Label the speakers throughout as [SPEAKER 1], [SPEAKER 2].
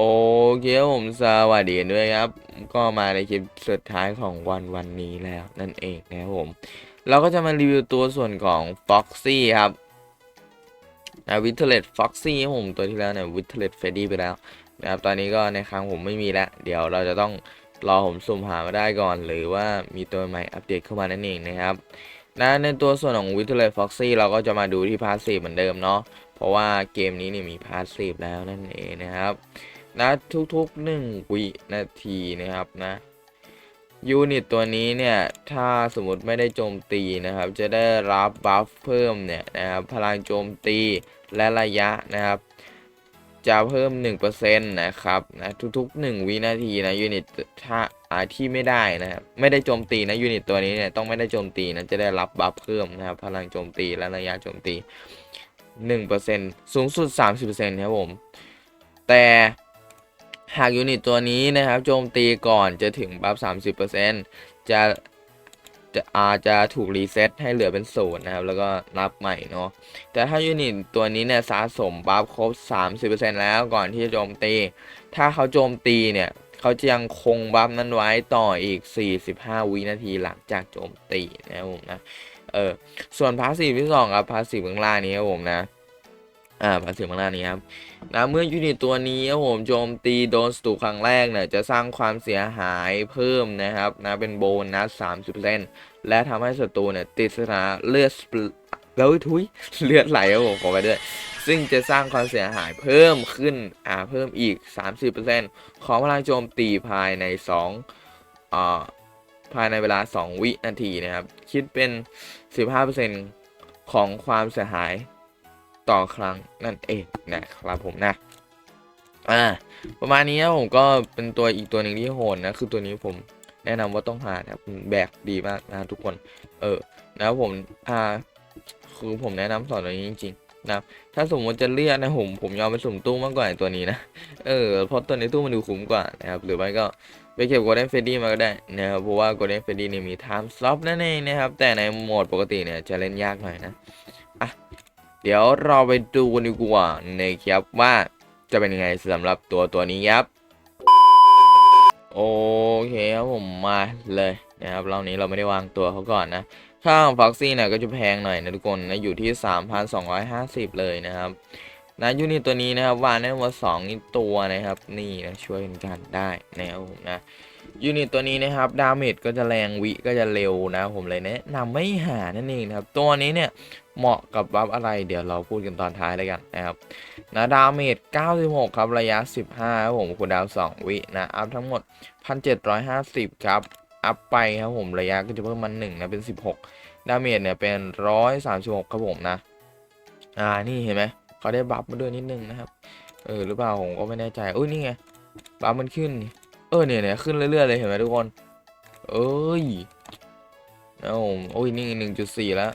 [SPEAKER 1] โอเคครับผมสวัสดีด้วยครับ ก็มาในคลิปสุดท้ายของวันวันนี้แล้วนั่นเองนะครับผม เราก็จะมารีวิวตัวส่วนของ Foxy ครับนะวิทเทเลต Foxy ครับผมตัวที่แล้วเนี่ยวิทเทเลตเฟดดี้ไปแล้วนะครับตอนนี้ก็ในครั้งผมไม่มีแล้วเดี๋ยวเราจะต้องรอผมสุ่มหามาได้ก่อน หรือว่ามีตัวใหม่อัปเดตเข้ามานั่นเองนะครับนะในตัวส่วนของวิทเทเลต Foxy เราก็จะมาดูที่พาสซีฟเหมือนเดิมเนาะเพราะว่าเกมนี้เนี่ยมีพาสซีฟแล้วนั่นเองนะครับ นะทุกๆหนึ่งวินาทีนะครับนะยูนิตตัวนี้เนี่ย ถ้าสมมติไม่ได้โจมตีนะครับ จะได้รับบัฟเพิ่มเนี่ยนะครับพลังโจมตีและระยะนะครับ จะเพิ่ม 1%นะครับนะทุก ๆ 1 วินาทีนะยูนิตถ้าอาที่ไม่ได้นะครับไม่ได้โจมตีนะยูนิตตัวนี้เนี่ยต้องไม่ได้โจมตีนะจะได้รับบัฟเพิ่มนะครับพลังโจมตีและระยะโจมตี 1%สูงสุด 30%ครับผมแต่ หากยูนิตตัวนี้นะครับโจมตีก่อนจะถึงบัฟ30%จะจะอาจจะถูกรีเซ็ตให้เหลือเป็นศูนย์นะครับ แล้วก็นับใหม่เนาะแต่ถ้ายูนิตตัวนี้เนี่ยสะสมบัฟครบ 30%แล้วก่อนที่จะโจมตี ถ้าเขาโจมตีเนี่ยเขาจะยังคงบัฟนั้นไว้ต่ออีก 45 วินาทีหลังจากโจมตีนะครับผมนะเออส่วนพาสซีฟที่สองครับพาสซีฟข้างล่างนี้ครับผมนะ อ่าพาสซีฟข้างล่านี้ครับนะเมื่อยูนิตตัวนี้ครับผมโจมตีโดนศัตรูครั้งแรกเนี่ยจะสร้างความเสียหายเพิ่มนะครับนะเป็นโบนัส30%และทำให้ศัตรูเนี่ยติดสถานะเลือดแล้วทุยเลือดไหลครับผมขอไปด้วยซึ่งจะสร้างความเสียหายเพิ่มขึ้นอ่าเพิ่มอีก 30%ของพลังโจมตีภายใน2อ่าภายในเวลา 2 วินาทีนะครับ คิดเป็น 15%ของความเสียหาย ต่อครั้งนั่นเองนะครับผมนะอ่าประมาณนี้นะผมก็เป็นตัวอีกตัวหนึ่งที่โหดนะคือตัวนี้ผมแนะนำว่าต้องหานะครับแบกดีมากนะทุกคน เออนะครับผมอ่าคือผมแนะนำสอนตัวนี้จริงๆนะถ้าสมมติจะเลือกนะผมผมยอมไปสุ่มตู้มากกว่าตัวนี้นะเออเพราะตัวในตู้มันดูคุ้มกว่านะครับหรือไม่ก็ไปเก็บ Golden Freddy มาก็ได้นะครับเพราะว่า Golden Freddy เนี่ยมี Time Slot นั่นเองนะครับแต่ในโหมดปกติเนี่ยจะเล่นยากหน่อยนะ เดี๋ยวเราไปดูกันดีกว่านะครับว่าจะเป็นยังไงสำหรับตัวตัวนี้ครับ โอเคครับผมมาเลยนะครับรอบนี้เราไม่ได้วางตัวเขาก่อนนะค่าของฟ็อกซี่เนี่ยก็จะแพงหน่อยนะทุกคนนะอยู่ที่ 3,250 เลยนะครับนะยูนิตตัวนี้นะครับวางได้ทั้งหมด2นี่ตัวนะครับ นี่นะช่วยกันได้นะครับผมนะยูนิตตัวนี้นะครับดาเมจก็จะแรงวิก็จะเร็วนะผมเลยแนะนำไม่หานั่นเองนะครับ ตัวนี้เนี่ย เหมาะกับบัฟอะไรเดี๋ยวเราพูดกันตอนท้ายแล้วกันนะครับนะดาเมจ 96 ครับ ระยะ 15ครับผมคูณดาว 2 วินะ อัพทั้งหมด 1750 ครับ อัพไปครับผม ระยะก็จะเพิ่มมัน1นะเป็น 16 ดาเมจเนี่ยเป็น 136 ครับผมนะ อ่า นี่เห็นไหม เขาได้บัฟมาด้วยนิดนึงนะครับ เออ หรือเปล่า ผมก็ไม่แน่ใจอุ้ย นี่ไง บัฟมันขึ้น เออ เนี่ยเนี่ยขึ้นเรื่อยๆเลยเห็นไหมทุกคน เอ้ยนะผมโอ้ย นี่ 1.4 แล้ว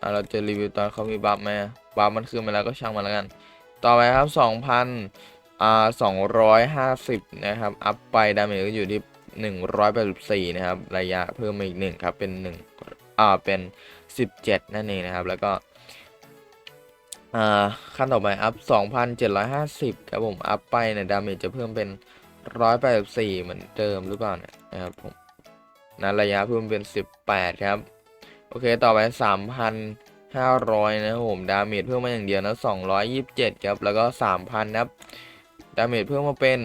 [SPEAKER 1] อะเราจะรีวิวตอนเขามีบัฟไหมบัฟมันขึ้นมาแล้วก็ช่างมันแล้วกัน ต่อไปครับ2,000อ่า250 นะครับ อัพไปดาเมจก็อยู่ที่ 184 นะครับ ระยะเพิ่มมาอีกหนึ่งครับ เป็น1อ่า เป็น 17 นั่นเองนะครับ แล้วก็อ่าขั้นต่อไปอัพ 2,750 ครับผม อัพไปเนี่ยดาเมจจะเพิ่มเป็น 184 เหมือนเดิมหรือเปล่าเนี่ยนะครับผมนะระยะเพิ่มเป็น 18 ครับ โอเคต่อไปสามพันห้าร้อยนะครับผมดาเมจเพิ่มมาอย่างเดียวนะสองร้อยยี่สิบเจ็ดครับแล้วก็สามพันครับดาเมจเพิ่มมาเป็น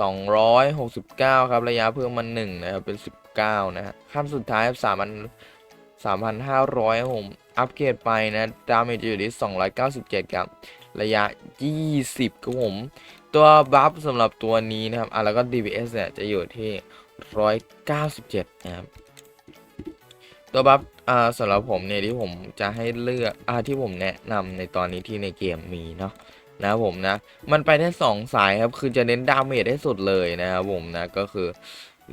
[SPEAKER 1] สองร้อยหกสิบเก้าครับระยะเพิ่มมาหนึ่งนะครับเป็นสิบเก้านะฮะขั้นสุดท้ายสามพันสามพันห้าร้อยผมอัปเกรดไปนะดาเมจจะอยู่ที่สองร้อยเก้าสิบเจ็ดครับระยะยี่สิบครับผมตัวบัฟสำหรับตัวนี้นะครับอะแล้วก็ DPS เนี่ยจะอยู่ที่ร้อยเก้าสิบเจ็ดนะครับ ตัวบัฟอ่าสำหรับผมเนี่ยที่ผมจะให้เลือกอ่าที่ผมแนะนำในตอนนี้ที่ในเกมมีเนาะนะผมนะ มันไปได้สองสายครับคือจะเน้นดาเมจให้สุดเลยนะครับผมนะก็คือ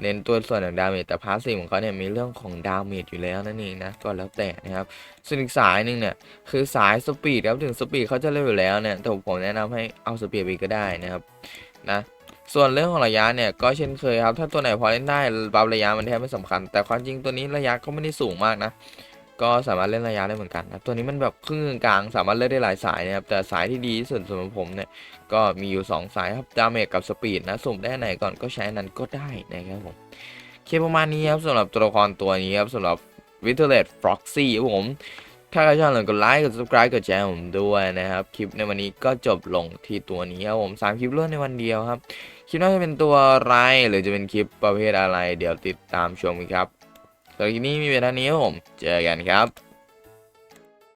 [SPEAKER 1] เน้นตัวส่วนของดาเมจแต่พาสซีฟของเขาเนี่ยมีเรื่องของดาเมจอยู่แล้วนั่นเองนะก็แล้วแต่นะครับส่วนอีกสายหนึ่งเนี่ยคือสายสปีดครับถึงสปีดเขาจะเร็วอยู่แล้วเนี่ยแต่ผมแนะนำให้เอาสปีดไปก็ได้นะครับนะ ส่วนเรื่องของระยะเนี่ยก็เช่นเคยครับ ถ้าตัวไหนพอเล่นได้บัฟระยะมันแทบไม่สำคัญ แต่ความจริงตัวนี้ระยะก็ไม่ได้สูงมากนะ ก็สามารถเล่นระยะได้เหมือนกันนะตัวนี้มันแบบครึ่งกลางสามารถเล่นได้หลายสายนะครับแต่สายที่ดีที่สุดสำหรับผมเนี่ยก็มีอยู่ 2 สายครับดาเมจกับสปีดนะสุ่มได้ไหนก่อนก็ใช้นั้นก็ได้นะครับผมเคประมาณนี้ครับสำหรับตัวละครตัวนี้ครับสำหรับวิเทเลตฟ็อกซี่ครับผม ถ้าใครชอบอย่าลืมกดไลค์ กด subscribe กดแชร์ผมด้วยนะครับ คลิปในวันนี้ก็จบลงที่ตัวนี้ครับผมสามคลิปรวดในวันเดียวครับ คลิปน่าจะเป็นตัวอะไรหรือจะเป็นคลิปประเภทอะไร เดี๋ยวติดตามชมกันครับสำหรับคลิปนี้มีเวลานี้ครับผม เจอกันครับ